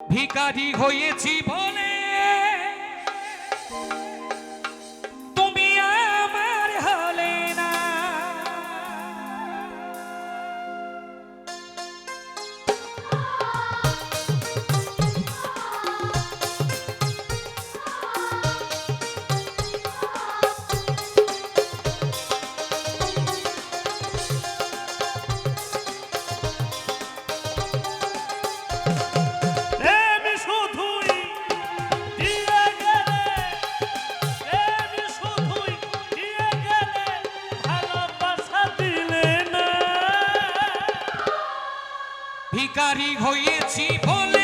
ভিখারি হয়েছি বলে ভিখারি হয়েছি বলে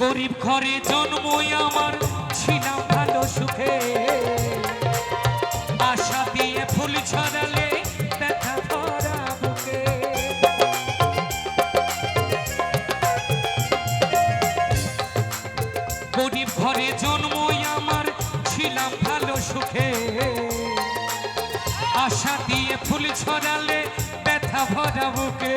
গরিব ঘরে জন্মই আমার, ছিলাম ভালো সুখে। আশা দিয়ে ফুল ছড়ালে ব্যথা বুকে। গরিব ঘরে জন্মই আমার, ছিলাম ভালো সুখে। আশা দিয়ে ফুল ছড়ালে ব্যথা ভরা বুকে।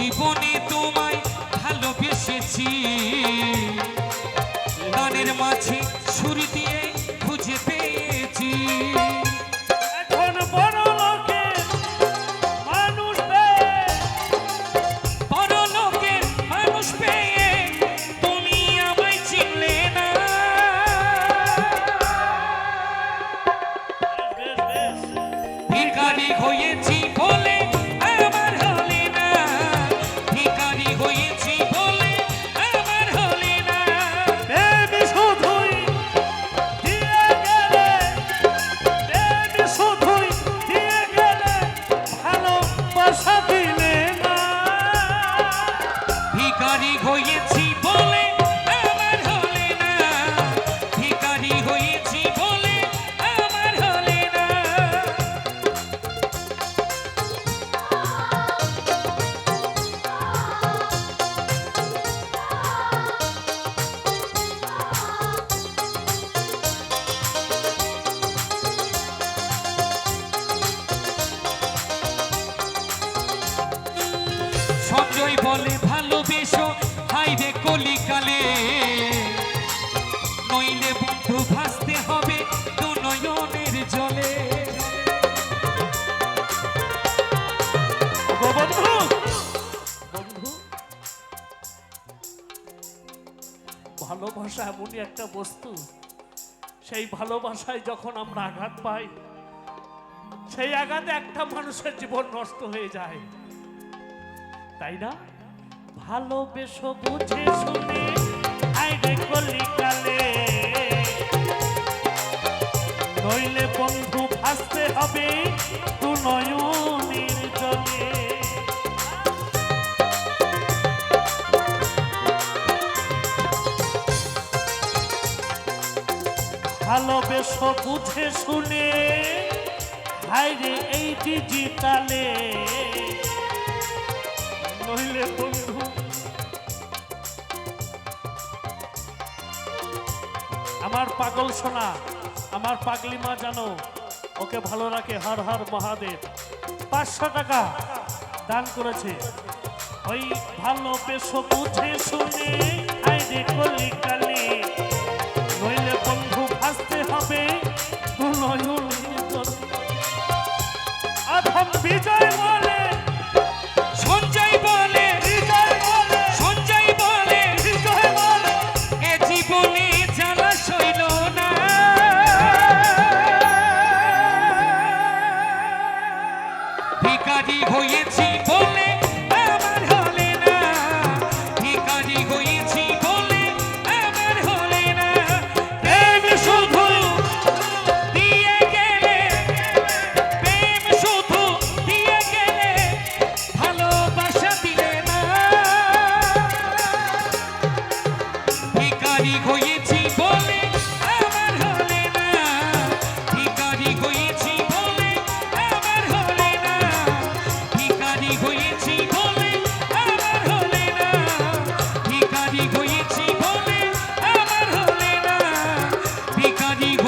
জীবনে তোমায় ভালোবেসেছি। গানের মাঝে ভিখারি হয়েছি। ভালোবেসো। হাইরে কলিকালে। নইলে বন্ধু ভাসতে হবে দু নয়নের জলে। বন্ধু। বন্ধু? ভালোবাসা এমনই একটা বস্তু। সেই ভালোবাসায় যখন আমরা আঘাত পাই সেই আঘাতে একটা মানুষের জীবন নষ্ট হয়ে যায়। তাই না? ভালোবেসো বুঝে শুনে আইরে কলিকালে। নইলে বন্ধু ভাসতে হবে তু নয়নের জলে। ভালোবেসো বুঝে শুনে হাইরে এই ডিজিটালে। নইলে বন্ধু আমার পাগল সোনা, আমার পাগলি মা জানো, ওকে ভালো রাখে হর হর মহাদেব। পাঁচশো টাকা দান করেছে। ওই ভালো পেশো বুঝে শুনে আইরে কলি নইলে বন্ধু ভাসতে হবে, নয়ন আধম বিজয় শিকারি হয়েছি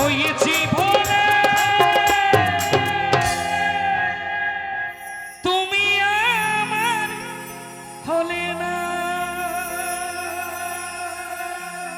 moje dzień.